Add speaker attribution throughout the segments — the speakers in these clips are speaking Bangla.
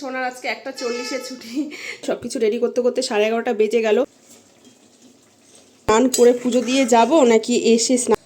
Speaker 1: সোনার আজকে একটা চল্লিশে ছুটি। সব কিছু রেডি করতে করতে সাড়ে এগারোটা বেজে গেল। স্নান করে পুজো দিয়ে যাব নাকি এসে স্নান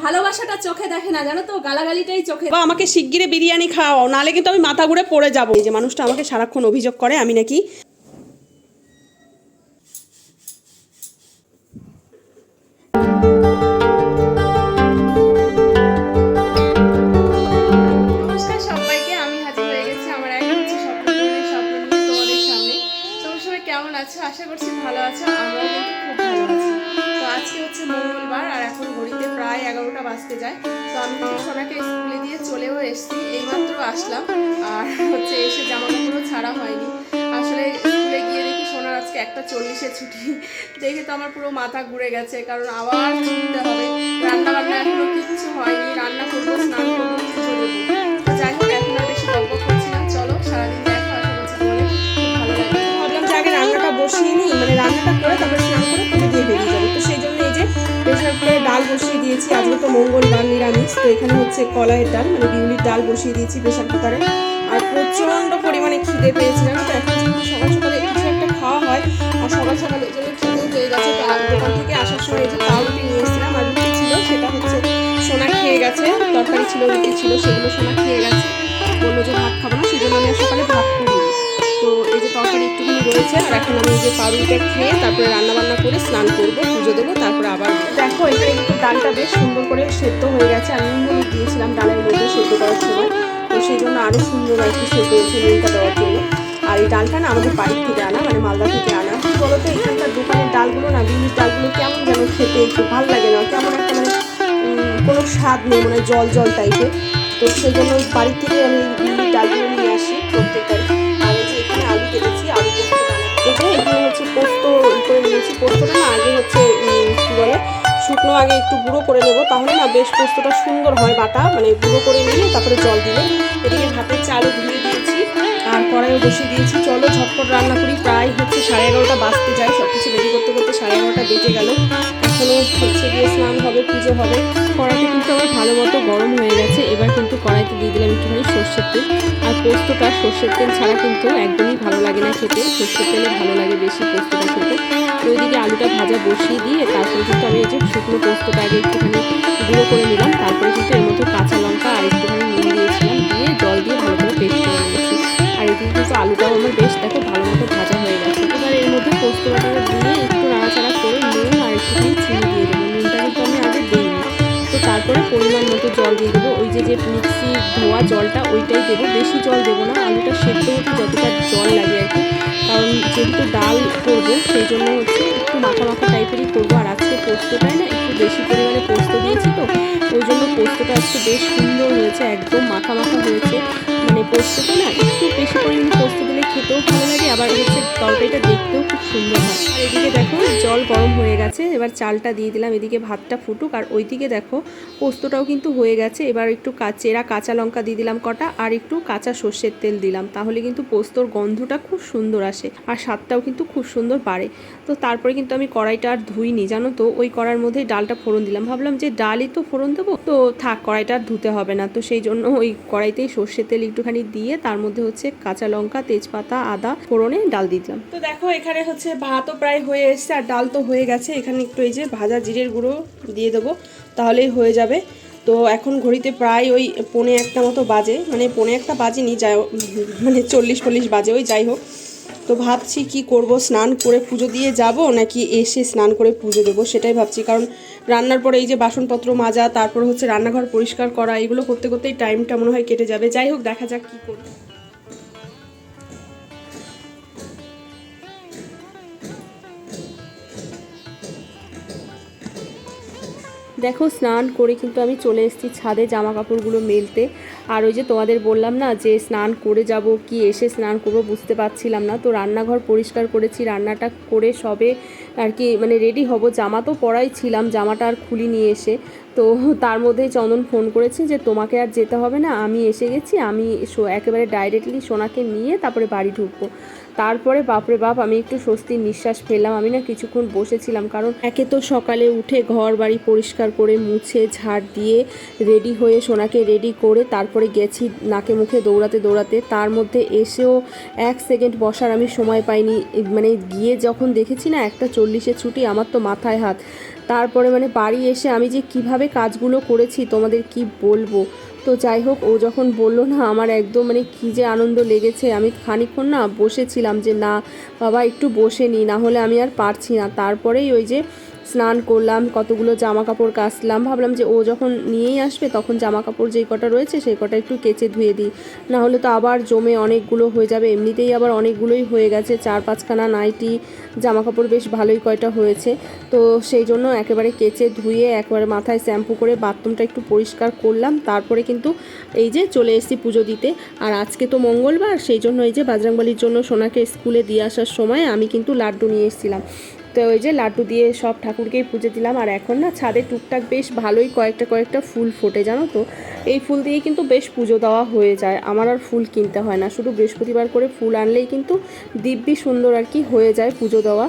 Speaker 2: ভালোবাসাটা চোখে দেখে না জানো তো? গালাগালিটাই চোখে
Speaker 1: বা আমাকে শিগগিরে বিরিয়ানি খাওয়াও নালে কিন্তু আমি মাথা ঘুরে পড়ে যাব। এই যে মানুষটা আমাকে সারাক্ষণ অভিযোগ করে আমি নাকি প্রায় এগারোটা বাজতে যায়। তো আমি সোনাকে স্কুলে দিয়ে চলেও এসেছি, এইমাত্র আসলাম। আর হচ্ছে এসে জামা কাপড়ও ছাড়া হয়নি। আসলে স্কুলে গিয়ে দেখি সোনার আজকে একটা চল্লিশে ছুটি। দেখে তো আমার পুরো মাথা ঘুরে গেছে, কারণ আবার ছুটতে হবে। রান্না বান্না এখনও কিচ্ছু হয়নি, রান্না করব, স্নান করব। দিয়েছি আজকে তো মঙ্গলবার নিরামিষ, তো এখানে হচ্ছে কলাইয়ের ডাল মানে বিউলির ডাল বসিয়ে দিয়েছি প্রেশার কুকারে আর প্রচণ্ড পরিমাণে খিদে পেয়েছিলাম, তো এখন যেহেতু সকাল সকালে কিছু একটা খাওয়া হয়, আর সকাল সকালে জন্য খিদেও পেয়ে গেছে, তো দোকান থেকে আসার সময় যে পাউরুটি নিয়ে এসেছিলাম, আর রুটি ছিল, সেটা হচ্ছে সোনা খেয়ে গেছে, তরকারি ছিল, রুটি ছিল, সেগুলো সোনা খেয়ে গেছে। বলল যে ভাত খাব না, সেই জন্য আমি সকালে ভাত রয়েছে। আর এখন আমি যে পাউরুটিটা খেয়ে তারপরে রান্না বান্না করে স্নান করব, পুজো দেবো, তারপরে আবার দেখো এখানে কিন্তু ডালটা বেশ সুন্দর করে সেদ্ধ হয়ে গেছে। আমি নুন হলুদ দিয়েছিলাম ডালের মধ্যে সেদ্ধ করার সময়। তো সেই জন্য আরও সুন্দর আর কি সেদ্ধ হয়েছে নুনটা দেওয়ার জন্য। আর এই ডালটা না আমাদের বাড়ির থেকে আনা মানে মালদা থেকে আনা। কি বলতো, এখানকার দোকানের ডালগুলো না বিউলির ডালগুলো কেমন যেন খেতে একটু ভালো লাগে না। কেমন একটা মানে কোনো স্বাদ নেই মানে জল জল টাইপের তো সেই জন্য বাড়ির থেকে আমি বিউলির ডালগুলো নিয়ে আসি প্রত্যেকবারই। আগে একটু গুঁড়ো করে নেব, তাহলে না বেশ পোস্তটা সুন্দর হয় বাটা মানে গুঁড়ো করে নিয়ে তারপরে জল দিলে। এদিকে ভাতের চালও ধুয়ে কড়াইও বসিয়ে দিয়েছি। চলো ঝটপট রান্না করি। প্রায় হচ্ছে সাড়ে এগারোটা বাজতে যায়। সব কিছু রেডি করতে করতে সাড়ে এগারোটা বেজে গেল। এখনও হচ্ছে গিয়ে স্নান হবে, পুজো হবে।
Speaker 2: কড়াইটা কিন্তু আমার ভালো মতো গরম হয়ে গেছে। এবার কিন্তু কড়াইতে দিয়ে দিলাম একটুখানি সর্ষের তেল। আর পোস্তটা সর্ষের তেল ছাড়া কিন্তু একদমই ভালো লাগে না খেতে। সর্ষের তেলে ভালো লাগে বেশি পোস্তটা খেতে। তো ওইদিকে আলুটা ভাজা বসিয়ে দিয়ে তারপরে কিন্তু আমি এই যে শুকনো পোস্তটা আগে একটুখানি গুঁড়ো করে নিলাম। তারপরে কিন্তু এর মধ্যে কাঁচা লঙ্কা আর একটুখানি নুন দিয়েছিলাম যে যে মিক্সি ধোয়া জলটা ওইটাই দেবো। বেশি জল দেবো না, আলুটা সেদ্ধ হতে যতটা জল লাগে আর কি। কারণ যেহেতু ডাল করব, সেই জন্য হচ্ছে একটু মাথা মাখা টাইপেরই করব। আর আজকে পোস্তটাই না একটু বেশি পরিমাণে পোস্ত দিয়েছি তো, ওই জন্য পোস্তটা আজকে বেশ সুন্দর হয়েছে, একদম মাথা মাখা হয়েছে। মানে পোস্তটা না একটু বেশি পরিমাণে আবার হচ্ছে তরকারিটা দেখতেও খুব সুন্দর হয়। আর এদিকে দেখো, জল গরম হয়ে গেছে, এবার চালটা দিয়ে দিলাম, এদিকে ভাতটা ফুটুক। আর ওইদিকে দেখো, পোস্তটাও কিন্তু হয়ে গেছে, এবার একটু কা- চেরা কাঁচা লঙ্কা দিয়ে দিলাম কটা, আর একটু কাঁচা সর্ষের তেল দিলাম, তাহলে কিন্তু পোস্তর গন্ধটা খুব সুন্দর আসে, আর স্বাদটাও কিন্তু খুব সুন্দর বাড়ে। তো তারপরে কিন্তু আমি কড়াইটা আর ধুইনি, জানো তো, ওই কড়ার মধ্যেই ডালটা ফোড়ন দিলাম। ভাবলাম যে ডালই তো ফোড়ন দেবো, তো থাক, কড়াইটা আর ধুতে হবে না। তো সেই জন্য ওই কড়াইতেই সর্ষের তেল একটুখানি দিয়ে, তার মধ্যে হচ্ছে কাঁচা লঙ্কা, তেজপাতা, আদা ফোড়নে ডাল দিয়ে দিলাম। তো দেখো, এখানে হচ্ছে ভাতও প্রায় হয়ে এসছে, আর ডাল তো হয়ে গেছে। এখানে একটু এই যে ভাজা জিরের গুঁড়ো দিয়ে দেবো, তাহলেই হয়ে যাবে। তো এখন ঘড়িতে প্রায় ওই পৌনে একটা মতো বাজে মানে পৌনে একটা বাজেনি, যাই মানে চল্লিশ চল্লিশ বাজে ওই, যাই হোক। তো ভাবছি কি করব, স্নান করে পুজো দিয়ে যাব, নাকি এসে স্নান করে পুজো দেবো, সেটাই ভাবছি। কারণ রান্নার পরে এই যে বাসনপত্র মাজা, তারপর হচ্ছে রান্নাঘর পরিষ্কার করা, এগুলো করতে করতেই টাইমটা মনে হয় কেটে যাবে। যাই হোক, দেখা যাক কী করব দেখো, স্নান করে কিন্তু আমি চলে এসেছি ছাদে জামা কাপড়গুলো মেলতে। আর ওই যে তোমাদের বললাম না যে স্নান করে যাব, কি এসে স্নান করব বুঝতে পারছিলাম না। তো রান্নাঘর পরিষ্কার করেছি, রান্নাটা করে সবে আর কি মানে রেডি হব। জামা তো পরাই ছিলাম, জামাটা আর খুলি নিয়ে এসে। তো তার মধ্যে চন্দন ফোন করেছে যে তোমাকে আর যেতে হবে না। আমি এসে গেছি, আমি একেবারে ডাইরেক্টলি সোনাকে নিয়ে তারপরে বাড়ি ঢুকবো। তারপরে, বাপরে বাপ, আমি একটু স্বস্তির নিঃশ্বাস ফেললাম। আমি না কিছুক্ষণ বসেছিলাম, কারণ একে তো সকালে উঠে ঘর বাড়ি পরিষ্কার করে মুছে ঝাড় দিয়ে রেডি হয়ে সোনাকে রেডি করে তারপরে গেছি নাকে মুখে দৌড়াতে দৌড়াতে। তার মধ্যে এসেও এক সেকেন্ড বসার আমি সময় পাইনি। মানে গিয়ে যখন দেখেছি না একটা চল্লিশে ছুটি, আমার তো মাথায় হাত। তারপরে মানে বাড়ি এসে আমি যে কীভাবে কাজগুলো করেছি, তোমাদের কি বলব? তো যাই হোক, ও যখন বলল না, আমার একদম মানে কী যে আনন্দ লেগেছে। আমি খানিক্ষণ না বসেছিলাম যে, না, বাবা, একটু বসে নি, না হলে আমি আর পারছি না। তারপরেই ওই যে স্নান করলাম, কতগুলো জামা কাপড় কাচলাম। ভাবলাম যে ও যখন নিয়েই আসবে, তখন জামা কাপড় যেই কটা রয়েছে, সেই কটা একটু কেচে ধুয়ে দিই। না হলে তো আবার জমে অনেকগুলো হয়ে যাবে। এমনিতেই আবার অনেকগুলোই হয়ে গেছে, চার পাঁচখানা নাইটি জামা কাপড় বেশ ভালোই কয়টা হয়েছে। তো সেই জন্য একেবারে কেচে ধুয়ে, একবারে মাথায় শ্যাম্পু করে বাথরুমটা একটু পরিষ্কার করলাম। তারপরে কিন্তু এই যে চলে এসেছি পুজো দিতে। আর আজকে তো মঙ্গলবার, সেই জন্য এই যে বাজরাংবালির জন্য সোনাকে স্কুলে দিয়ে আসার সময় আমি কিন্তু লাড্ডু নিয়ে এসেছিলাম। তো ওই যে লাড্ডু দিয়ে সব ঠাকুরকেই পুজো দিলাম। আর এখন না ছাদে টুকটাক বেশ ভালোই কয়েকটা কয়েকটা ফুল ফোটে, জানো তো? এই ফুল দিয়ে কিন্তু বেশ পুজো দেওয়া হয়ে যায়। আমার আর ফুল কিনতে হয় না, শুধু বৃহস্পতিবার করে ফুল আনলেই কিন্তু দিব্যি সুন্দর আর কি হয়ে যায় পুজো দেওয়া।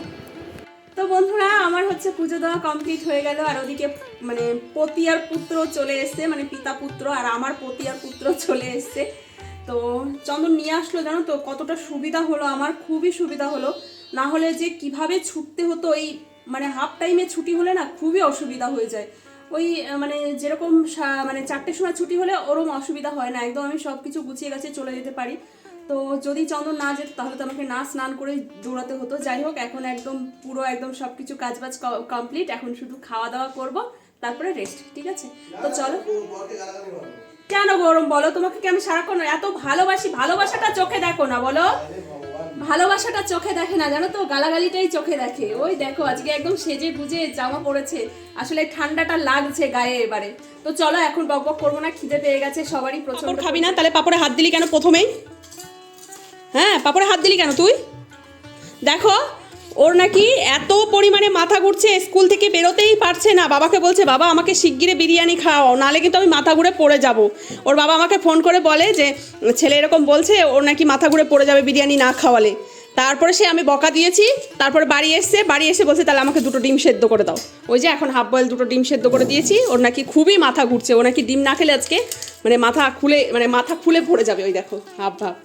Speaker 1: তো বন্ধুরা, আমার হচ্ছে পুজো দেওয়া কমপ্লিট হয়ে গেল। আর ওদিকে মানে পতি আর পুত্র চলে এসছে মানে পিতা পুত্র আর আমার পতি আর পুত্র চলে এসছে। তো চন্দন নিয়ে আসলো, জানো তো? কতটা সুবিধা হলো আমার, খুবই সুবিধা হলো। না হলে যে কীভাবে ছুটতে হতো, এই মানে হাফ টাইমে ছুটি হলে না খুবই অসুবিধা হয়ে যায়। ওই মানে যেরকম মানে চারটের সময় ছুটি হলে ওরম অসুবিধা হয় না, একদম আমি সব কিছু গুছিয়ে গেছে চলে যেতে পারি। তো যদি চন্দন না যেত, তাহলে তো আমাকে না স্নান করে দৌড়াতে হতো। যাই হোক, এখন একদম পুরো একদম সব কিছু কাজবাজ কমপ্লিট এখন শুধু খাওয়া দাওয়া করব, তারপরে রেস্ট ঠিক আছে? তো চলো। কেন গরম বলো? তোমাকে কি আমি সারাক্ষণ এত ভালোবাসি? ভালোবাসাটা চোখে দেখো না, বলো। ভালোবাসাটা চোখে দেখে না জানো তো? গালাগালিটাই চোখে দেখে। ওই দেখো আজকে একদম সেজে গুজে জামা পড়েছে। আসলে ঠান্ডাটা লাগছে গায়ে এবারে। তো চলো এখন বক বক করব না খিদে পেয়ে গেছে সবারই প্রচণ্ড
Speaker 3: খাবি না তাহলে পাপড়ে হাত দিলি কেন প্রথমেই? হ্যাঁ পাপড়ে হাত দিলি কেন তুই? দেখো ওর নাকি এত পরিমাণে মাথা ঘুরছে স্কুল থেকে বেরোতেই পারছে না। বাবাকে বলছে, বাবা, আমাকে শিগগিরে বিরিয়ানি খাওয়াও নাহলে কিন্তু আমি মাথা ঘুরে পড়ে যাব। ওর বাবা আমাকে ফোন করে বলে যে, ছেলে এরকম বলছে, ওর নাকি মাথা ঘুরে পড়ে যাবে বিরিয়ানি না খাওয়ালে। তারপরে সে আমি বকা দিয়েছি, তারপরে বাড়ি এসছে, বাড়ি এসে বলছে, তাহলে আমাকে দুটো ডিম সেদ্ধ করে দাও। ওই যে এখন হাফ বয়েল দুটো ডিম সেদ্ধ করে দিয়েছি, ওর নাকি খুবই মাথা ঘুরছে, ও নাকি ডিম না খেলে আজকে মানে মাথা খুলে মানে মাথা খুলে পড়ে যাবে, ওই দেখো হাফ ভাব।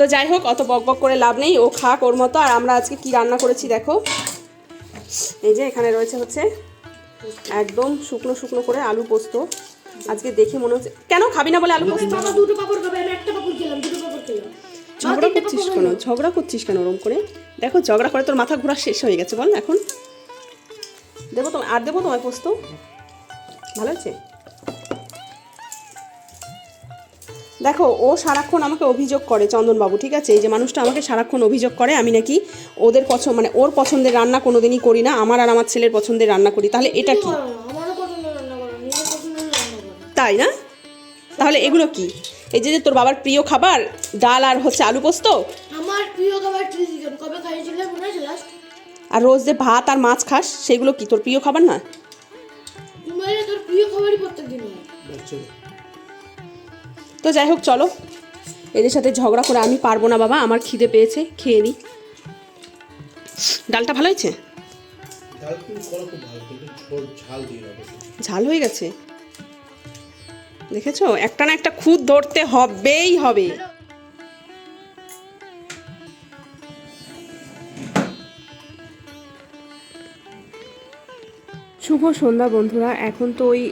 Speaker 3: তো যাই হোক অত বক বক করে লাভ নেই ও খাক ওর মতো। আর আমরা আজকে কি রান্না করেছি দেখো। এই যে এখানে রয়েছে হচ্ছে একদম শুকনো শুকনো করে আলু পোস্ত। আজকে দেখে মনে হচ্ছে কেন খাবি না বলে আলু পোস্ত?
Speaker 4: দুটো পাপড় খাবে আমি একটা পাপড় খেলাম দুটো পাপড় খেলাম।
Speaker 3: ঝগড়া করছিস কেন? ঝগড়া করছিস কেন ওরম করে? দেখো ঝগড়া করে তোর মাথা ঘোরা শেষ হয়ে গেছে বল এখন। দেবো তোমায় আর দেবো তোমায় পোস্ত? ভালো আছে দেখো ও সারাক্ষণ আমাকে অভিযোগ করে চন্দনবাবু ঠিক আছে? এই যে মানুষটা আমাকে সারাক্ষণ অভিযোগ করে আমি নাকি ওদের পছন্দ মানে ওর পছন্দের রান্না কোনোদিনই করি না আমার আর আমার ছেলের পছন্দের রান্না করি। তাহলে এটা কি? তাই না? তাহলে এগুলো কি? এই যে যে তোর বাবার প্রিয় খাবার ডাল আর হচ্ছে আলু পোস্ত?
Speaker 4: আমার প্রিয় খাবার চিকেন কবে খাইয়েছিলে? মনে আছে লাস্ট
Speaker 3: আর রোজ যে ভাত আর মাছ খাস সেগুলো কি? তোর প্রিয় খাবার না?
Speaker 4: তোর প্রিয় খাবারই প্রত্যেক দিন হয়
Speaker 3: তো যাই হোক চলো। এদের সাথে ঝগড়া করে আমি পারব না বাবা। আমার খিদে পেয়েছে খেয়ে নিই ডালটা ভালো হয়েছে?
Speaker 5: ঝাল
Speaker 3: হয়ে গেছে? দেখেছ? একটা না একটা খুদ ধরতে হবেই হবে।
Speaker 2: শুভ সন্ধ্যা, বন্ধুরা। এখন তো ওই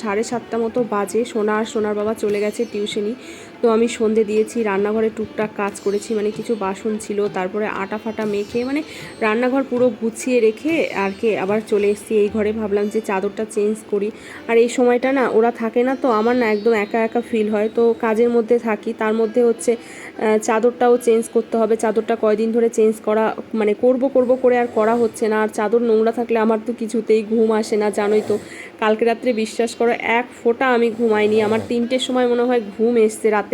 Speaker 2: সাড়ে সাতটা মতো বাজে। সোনা আর সোনার বাবা চলে গেছে টিউশনি। তো আমি সন্ধে দিয়েছি, রান্নাঘরে টুকটাক কাজ করেছি মানে কিছু বাসন ছিল, তারপরে আটা ফাটা মেখে মানে রান্নাঘর পুরো গুছিয়ে রেখে আর কি আবার চলে এসেছি এই ঘরে। ভাবলাম যে চাদরটা চেঞ্জ করি। আর এই সময়টা না, ওরা থাকে না তো, আমার না একদম একা একা ফিল হয়। তো কাজের মধ্যে থাকি, তার মধ্যে হচ্ছে চাদরটাও চেঞ্জ করতে হবে। চাদরটা কয়দিন ধরে চেঞ্জ করা মানে করব করব করে আর করা হচ্ছে না। আর চাদর নোংরা থাকলে আমার তো কিছুতেই ঘুম আসে না, জানোই তো। কালকে রাত্রে বিশ্বাস করো, এক ফোঁটা আমি ঘুমাইনি। আমার তিনটের সময় মনে হয় ঘুম এসছে, রাতে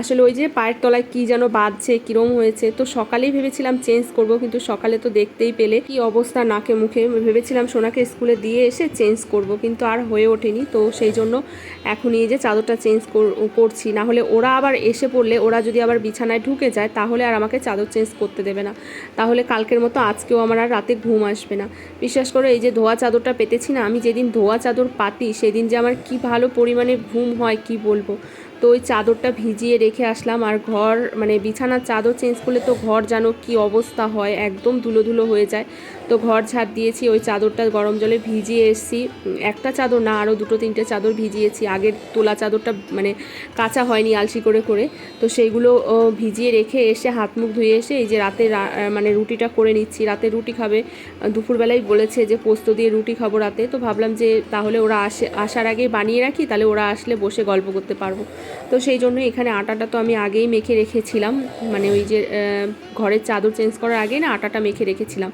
Speaker 2: আসলে ওই যে পায়ের তলায় কি যেন বাঁধছে কিরম হয়েছে, তো সকালেই ভেবেছিলাম চেঞ্জ করব, কিন্তু সকালে তো দেখতেই পেলে কি অবস্থা নাকে মুখে। ভেবেছিলাম সোনাকে স্কুলে দিয়ে এসে চেঞ্জ করব, কিন্তু আর হয়ে ওঠেনি, তো সেই জন্য এখন এই যে চাদরটা চেঞ্জ করছি। না হলে ওরা আবার এসে পড়লে, ওরা যদি আবার বিছানায় ঢুকে যায়, তাহলে আর আমাকে চাদর চেঞ্জ করতে দেবে না। তাহলে কালকের মতো আজকেও আমার আর রাতে ঘুম আসবে না। বিশ্বাস করো, এই যে ধোয়া চাদরটা পেতেছি না, আমি যেদিন ধোয়া চাদর পাতি, সেদিন যে আমার কি ভালো পরিমাণে ঘুম হয়, কি বলব? তো ওই চাদরটা ভিজিয়ে রেখে আসলাম আর ঘর মানে বিছানার চাদর চেঞ্জ করলে তো ঘর জানো কি অবস্থা হয়, একদম ধুলো ধুলো হয়ে যায়। তো ঘর ঝাড় দিয়েছি, ওই চাদরটা গরম জলে ভিজিয়ে এসেছি। একটা চাদর না, আরও দুটো তিনটে চাদর ভিজিয়েছি। আগের তোলা চাদরটা মানে কাঁচা হয়নি আলসি করে করে। তো সেইগুলো ভিজিয়ে রেখে এসে হাত মুখ ধুয়ে এসে এই যে রাতে মানে রুটিটা করে নিচ্ছি। রাতে রুটি খাবে। দুপুরবেলায় বলেছে যে পোস্ত দিয়ে রুটি খাব রাতে। তো ভাবলাম যে তাহলে ওরা আসে, আসার আগেই বানিয়ে রাখি, তাহলে ওরা আসলে বসে গল্প করতে পারব। তো সেই জন্য এখানে আটাটা তো আমি আগেই মেখে রেখেছিলাম। মানে ওই যে ঘরের চাদর চেঞ্জ করার আগে না আটাটা মেখে রেখেছিলাম।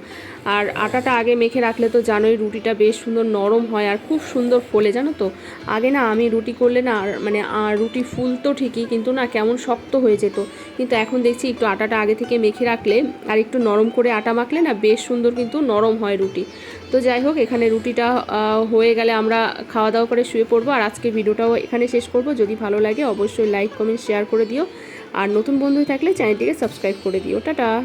Speaker 2: আর আটাটা আগে মেখে রাখলে তো জানোই রুটিটা বেশ সুন্দর নরম হয় আর খুব সুন্দর ফোলে, জানো তো? আগে না আমি রুটি করলে না মানে রুটি ফুলতো ঠিকই, কিন্তু না কেমন শক্ত হয়ে যেত। কিন্তু এখন দেখছি একটু আটাটা আগে থেকে মেখে রাখলে আর একটু নরম করে আটা মাখলে না বেশ সুন্দর কিন্তু নরম হয় রুটি। তো যাই হোক, এখানে রুটিটা হয়ে গেলে আমরা খাওয়া দাওয়া করে শুয়ে পড়ব আর আজকে ভিডিওটাও এখানে শেষ করব। যদি ভালো লাগে অবশ্যই লাইক, কমেন্ট, শেয়ার করে দিও। আর নতুন বন্ধু থাকলে চ্যানেলটিকে সাবস্ক্রাইব করে দিও। টাটা!